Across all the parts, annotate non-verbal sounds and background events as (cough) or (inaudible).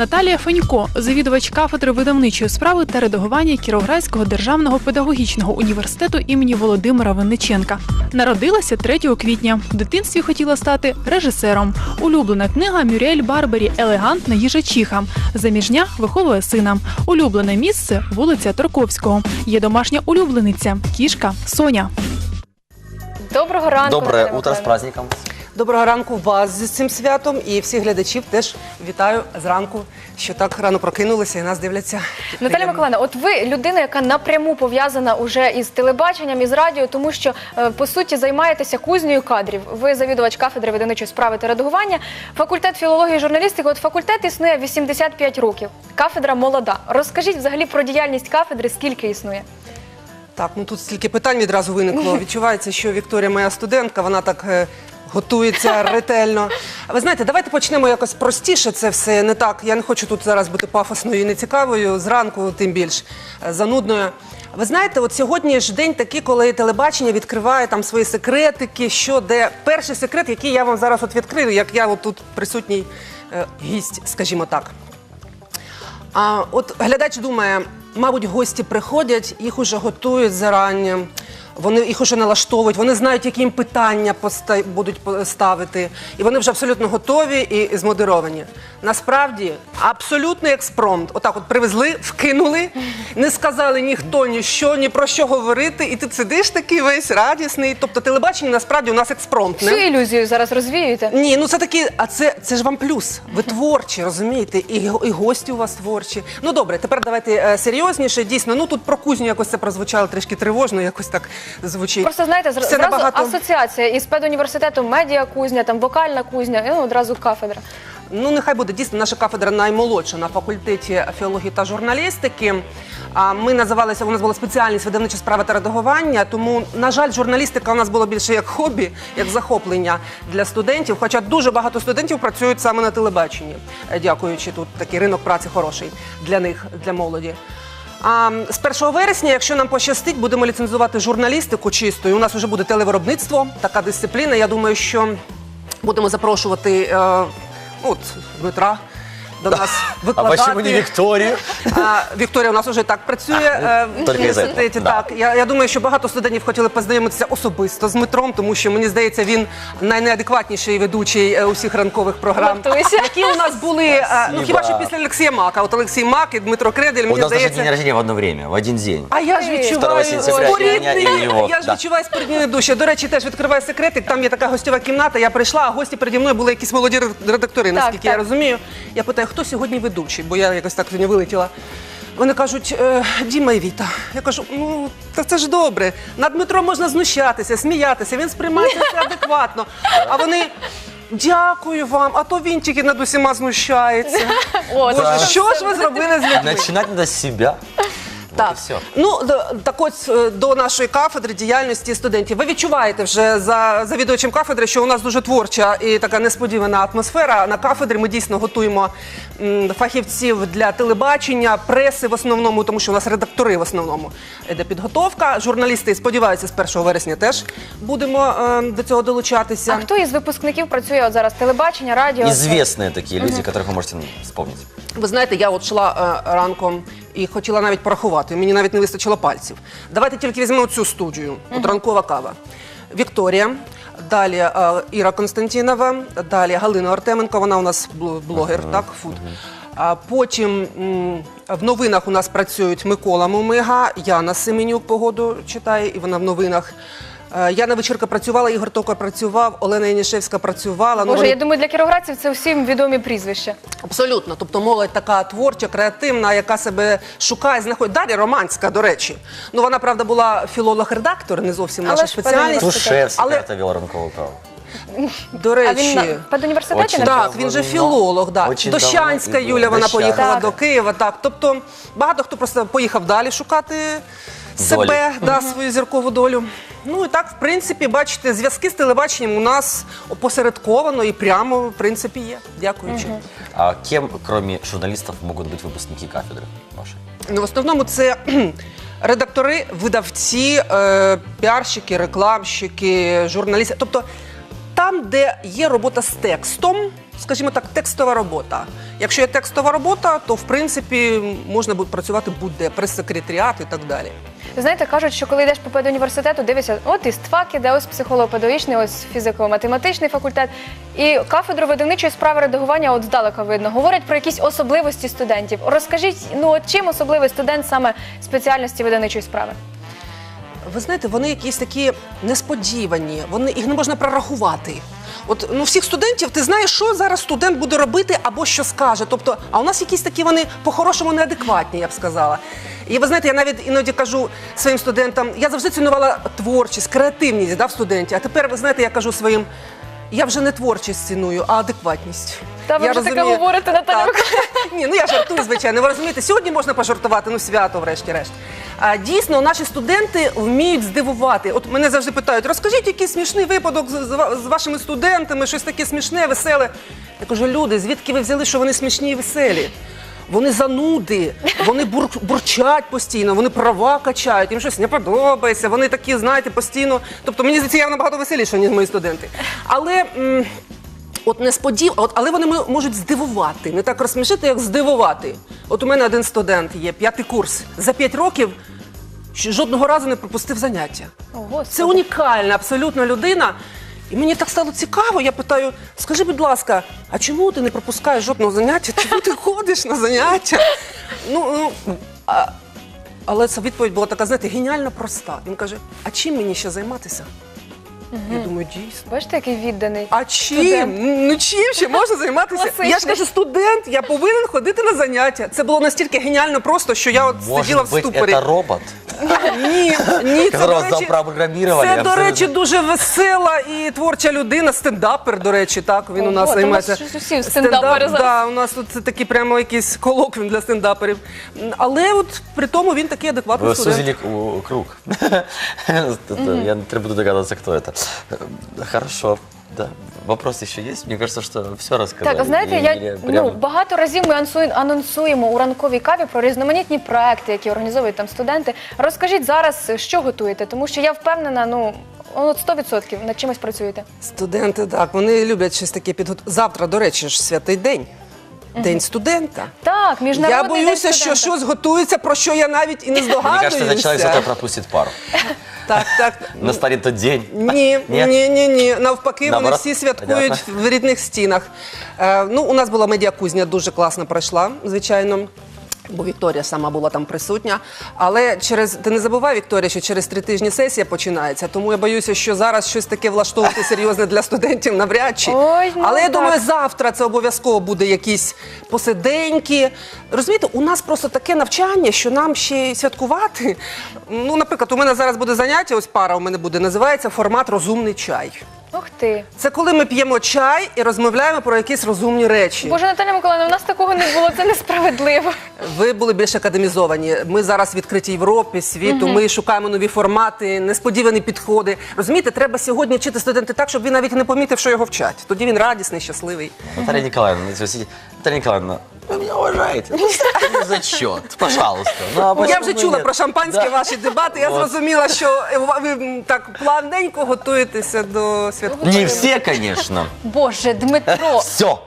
Наталія Фенько, завідувач кафедри видавничої справи та редагування Кіровоградського державного педагогічного університету імені Володимира Винниченка. Народилася 3 квітня. В дитинстві хотіла стати режисером. Улюблена книга Мюріель Барбері Елегантна їжачиха. Заміжня виховує сина. Улюблене місце вулиця Торковського. Є домашня улюблениця кішка Соня. Доброго ранку. Доброе утро Миколаївна. праздником. Доброго ранку вас з цим святом і всіх глядачів теж вітаю зранку, що так рано прокинулися і нас дивляться. Наталя. Миколаївна, от ви людина, яка напряму пов'язана уже із телебаченням, із радіо, тому що е, по суті займаєтеся кузнею кадрів. Ви завідувач кафедри видавничої справи та редагування. Факультет філології і журналістики. От факультет існує 85 років. Кафедра молода. Розкажіть взагалі про діяльність кафедри, скільки існує? Так, ну тут стільки питань відразу виникло. (laughs) Відчувається, що Вікторія моя студентка, вона так е, готується ретельно. Ви знаєте, давайте почнемо якось простіше це все. Не так. Я не хочу тут зараз бути пафосною і нецікавою. Зранку, тим більш е, занудною. Ви знаєте, от сьогодні ж день такий, коли телебачення відкриває там свої секретики, що де перший секрет, який я вам зараз от відкрию, як я от тут присутній е, гість, скажімо так. А от глядач думає, мабуть, гості приходять, їх уже готують зарані. Вони їх уже налаштовують, вони знають, які їм питання поста- будуть ставити, і вони вже абсолютно готові і змодеровані. Насправді, абсолютний експромт. Отак, от привезли, вкинули, не сказали ніхто ні що, ні про що говорити, і ти сидиш такий весь радісний. Тобто телебачення насправді у нас експромтне. Всю ілюзію зараз розвіюєте. Ні, ну це такі, а це, це ж вам плюс. Ви творчі, розумієте? І, і гості у вас творчі. Ну добре, тепер давайте е, серйозніше. Дійсно, ну тут про кузню якось це прозвучало трішки тривожно, якось так звучить. Просто знаєте, зразу набагато- асоціація із педуніверситетом медіа кузня, там вокальна кузня, і ну, одразу кафедра. Ну, нехай буде дійсно наша кафедра наймолодша на факультеті філології та журналістики. А ми називалися, у нас була спеціальність видавнича справа та редагування. Тому, на жаль, журналістика у нас була більше як хобі, як захоплення для студентів. Хоча дуже багато студентів працюють саме на телебаченні, дякуючи тут такий ринок праці хороший для них, для молоді. А з 1 вересня, якщо нам пощастить, будемо ліцензувати журналістику чистою. У нас вже буде телевиробництво, така дисципліна. Я думаю, що будемо запрошувати е, от Дмитра до нас А викладати. почему не Викторию? А, Вікторія у нас вже так працює е, в Тільки із університеті. да. Так я, я думаю, що багато студентів хотіли познайомитися особисто з Дмитром, тому що мені здається, він найнеадекватніший ведучий е, усіх ранкових програм, Готуйся. які у нас були. е, ну хіба що після Олексія Мака? От Олексій Мак і Дмитро Кредель. У Мені нас даже здається. день рождения в одно время, в один день. А я ж 2 відчуваю сентября споріднення, я і його, я ж да. відчуваю споріднення душі. До речі, теж відкриваю секретик. Там є така гостьова кімната. Я прийшла, а гості переді мною були якісь молоді редактори, наскільки так. я розумію. Я питаю, хто сьогодні ведучий, бо я якось так не вилетіла. Вони кажуть, «Е, Діма і Віта. Я кажу, ну та це ж добре. Над Дмитром можна знущатися, сміятися. Він сприймається це адекватно. А вони. Дякую вам, а то він тільки над усіма знущається. О, Боже, це що ж ви зробили з людьми? Начинать надо с себя. Так, Вот и все. ну д- так ось е, до нашої кафедри діяльності студентів. Ви відчуваєте вже за завідувачем кафедри, що у нас дуже творча і така несподівана атмосфера. На кафедрі ми дійсно готуємо м, фахівців для телебачення, преси в основному, тому що у нас редактори в основному йде підготовка. Журналісти сподіваюся, з 1 вересня теж будемо е, до цього долучатися. А хто із випускників працює от зараз? Телебачення, радіо? Известные такие люди, которых вы можете вспомнить. Ви знаєте, я от йшла е, ранком і хотіла навіть порахувати. Мені навіть не вистачило пальців. Давайте тільки візьмемо цю студію. От ранкова кава. Вікторія, далі е, Іра Константінова, далі Галина Артеменко, вона у нас бл- блогер, так, фуд. А потім м, в новинах у нас працюють Микола Мумига, Яна Семенюк погоду читає, і вона в новинах. Е, Яна Вечірка працювала, Ігор Тока працював, Олена Янішевська працювала. Ну, Боже, я думаю, для кіровоградців це всім відомі прізвища. Абсолютно, тобто молодь така творча, креативна, яка себе шукає, знаходить. Далі романська, до речі. Ну вона правда була філолог-редактор, не зовсім наша спеціальність. Але когда-то вел ранковую каву. до А речі, він на педуніверситеті Очень так, він же філолог. Да. очень Дощанська давно Юля, вона Дощанська. поїхала Так. до Києва. Так, тобто багато хто просто поїхав далі шукати себе, да, свою зіркову долю. Ну і так, в принципі, бачите, зв'язки з телебаченням у нас опосередковано і прямо, в принципі, є. Дякуючи. А кем, кроме журналистов, могут быть выпускники кафедры вашей? Ну, в основному це кхм, (clears throat) редактори, видавці, е, піарщики, рекламщики, журналісти. Тобто там, де є робота з текстом, скажімо так, текстова робота. Якщо є текстова робота, то в принципі можна буде працювати будь-де, прес-секретаріат і так далі. Знаєте, кажуть, що коли йдеш по педуніверситету, дивишся, от і ствак іде, ось психолого-педагогічний, ось фізико-математичний факультет. І кафедру видавничої справи редагування от здалека видно. Говорять про якісь особливості студентів. Розкажіть, ну от чим особливий студент саме спеціальності видавничої справи? Ви знаєте, вони якісь такі несподівані, вони їх не можна прорахувати. От ну всіх студентів ти знаєш, що зараз студент буде робити або що скаже. Тобто, а у нас якісь такі вони по-хорошому неадекватні, я б сказала. І ви знаєте, я навіть іноді кажу своїм студентам, я завжди цінувала творчість, креативність да, в студенті. А тепер ви знаєте, я кажу своїм. Я вже не творчість ціную, а адекватність. Та ви я вже таке говорите, Наталя Так. (laughs) Ні, ну я жартую, звичайно. Ви розумієте, сьогодні можна пожартувати, ну свято, врешті-решт. А дійсно, наші студенти вміють здивувати. От мене завжди питають: розкажіть якийсь смішний випадок з, з ва- з вашими студентами, щось таке смішне, веселе. Я кажу, люди, звідки ви взяли, що вони смішні і веселі? Вони зануди, вони бур, бурчать постійно, вони права качають, їм щось не подобається. Вони такі, знаєте, постійно. Тобто мені здається, я набагато веселіше, ніж мої студенти. Але. м, От несподів, от, але вони можуть здивувати, не так розсмішити, як здивувати. От у мене один студент є, п'ятий курс. За п'ять років жодного разу не пропустив заняття. О, Це унікальна абсолютно людина. І мені так стало цікаво. Я питаю: скажи, будь ласка, а чому ти не пропускаєш жодного заняття? Чому ти ходиш на заняття? Ну, ну а, але ця відповідь була така, знаєте, геніально проста. Він каже: А чим мені ще займатися? Я думаю, дійсно. Бачите, який відданий. А чим? Студент. Ну чим ще можна займатися? Класичний. Я ж кажу, студент, я повинен ходити на заняття. Це було настільки геніально просто, що я от сиділа в Может быть, ступорі. это робот, Ні, ні, це, до которого речі, запрограммировали? це, до абсолютно. речі, дуже весела і творча людина, стендапер, до речі, так, він у Ого, нас то у займається. нас щось усі стендапере зараз. Да, у нас тут це такий прямо якийсь колоквін для стендаперів. Але от при тому він такий адекватний Вы студент. сузили к- круг. (laughs) Это- Я теперь буду догадываться, кто это. Э, Хорошо, да. Вопрос еще есть? Мне кажется, что все рассказали. Так, знаєте, я или ну багато разів ми ансу- анонсуємо у ранковій каві про різноманітні проекти, які організовують там студенти. Розкажіть зараз, що готуєте, тому що я впевнена, ну от 100% над чимось працюєте. Студенти, так, вони люблять щось таке підготувати. Завтра, до речі, ж святий день. День студента. Так, міжнародний Я міжнародний боюся, день що студента. щось готується, про що я навіть і не Мне кажется, этот человек зато здогадуюся. пропустит пару. Так, так. Настанет тот день. Ні, (laughs) Ні? ні, ні, ні. Навпаки, вони Наоборот? всі святкують в рідних стінах. Е, ну, у нас була медіакузня, дуже класно пройшла, звичайно. Бо Вікторія сама була там присутня. Але через ти не забувай, Вікторія, що через три тижні сесія починається. Тому я боюся, що зараз щось таке влаштовувати серйозне для студентів навряд чи. Ой, ну Але я так. думаю, завтра це обов'язково буде якісь посиденьки. Розумієте, у нас просто таке навчання, що нам ще й святкувати. Ну, наприклад, у мене зараз буде заняття, ось пара у мене буде, називається формат розумний чай. Ух ти. Це коли ми п'ємо чай і розмовляємо про якісь розумні речі. Боже, Наталя Миколаївна, у нас такого не було, це несправедливо. Ви були більш академізовані. Ми зараз відкриті Європі, світу. Ми шукаємо нові формати, несподівані підходи. Розумієте, треба сьогодні вчити студенти так, щоб він навіть не помітив, що його вчать. Тоді він радісний, щасливий. Наталья Николаевна, если вы сидите- Наталья Николаевна, вы меня уважаете. Это не зачет, пожалуйста. Ну, а Я почему вже бы чула нет? про шампанське Да. ваші дебати. Я Вот. зрозуміла, що ви м, так плавненько готуєтеся до святку. Не все, конечно. Боже, Дмитро. Все.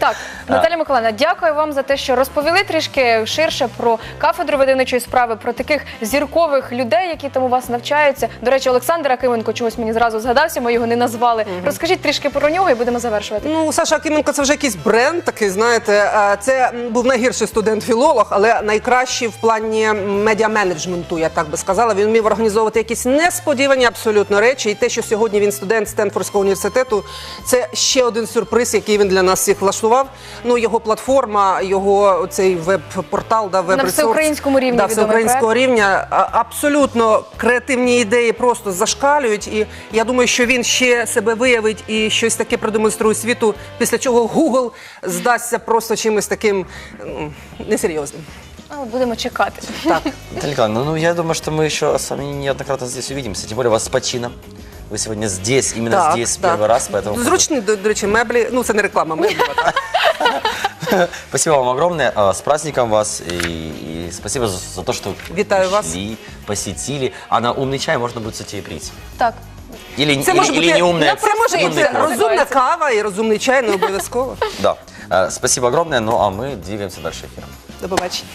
Так, Наталя Миколаївна, дякую вам за те, що розповіли трішки ширше про кафедру видавничої справи, про таких зіркових людей, які там у вас навчаються. До речі, Олександр Акименко чогось мені зразу згадався, ми його не назвали. Розкажіть трішки про нього і будемо завершувати. Ну, Саша Акименко це вже якийсь бренд такий, знаєте. Це був найгірший студент-філолог, але найкращий в плані медіаменеджменту, я так би сказала. Він вмів організовувати якісь несподівані абсолютно речі. І те, що сьогодні він студент Стенфордського університету, це ще один сюрприз, який він для нас всіх влаштував. Ну, його платформа, його цей веб-портал, да, веб всеукраїнському рівні да, всеукраїнського рівня. Абсолютно креативні ідеї просто зашкалюють. І я думаю, що він ще себе виявить і щось таке продемонструє світу, після чого Google здасться просто чимось таким несерйозним. Але будемо чекати. Так. (laughs) Наталья Николаевна, ну я думаю, что мы еще с вами неоднократно здесь увидимся. Тем более вас с почином. Вы сегодня здесь, именно так, здесь, так. первый раз, поэтому... Зручні, до, до речі, меблі. Ну, це не реклама меблів. (laughs) а так. Спасибо вам огромное. А, С праздником вас. И, и спасибо за, за то, что Витаю вас. пришли, посетили. А на умный чай можно будет с утей прийти. Так, Или, Це или, може или бути, неумная це може умный бути кофе. розумна кава і розумний чай, не обов'язково. Да. Э, Спасибо огромное. Ну а мы двигаемся дальше эфиром. До побачення.